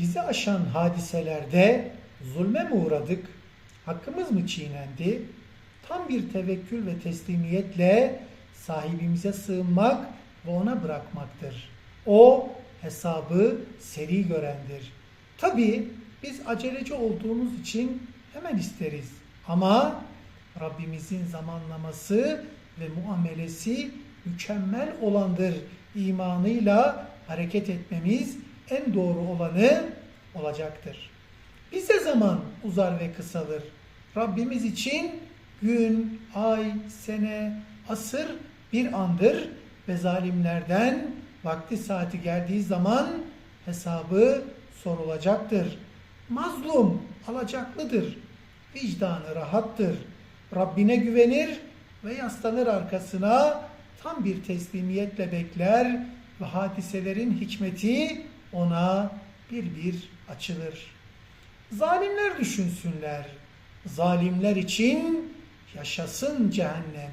Bizi aşan hadiselerde zulme mi uğradık? Hakkımız mı çiğnendi? Tam bir tevekkül ve teslimiyetle sahibimize sığınmak ve ona bırakmaktır. O hesabı seri görendir. Tabi biz aceleci olduğumuz için hemen isteriz. Ama Rabbimizin zamanlaması ve muamelesi mükemmel olandır. İmanıyla hareket etmemiz en doğru olanı olacaktır. Bize zaman uzar ve kısalır. Rabbimiz için gün, ay, sene, asır bir andır ve zalimlerden vakti saati geldiği zaman hesabı sorulacaktır. Mazlum alacaklıdır. Vicdanı rahattır. Rabbine güvenir ve yaslanır arkasına tam bir teslimiyetle bekler ve hadiselerin hikmeti ona bir bir açılır. Zalimler düşünsünler. Zalimler için yaşasın cehennem.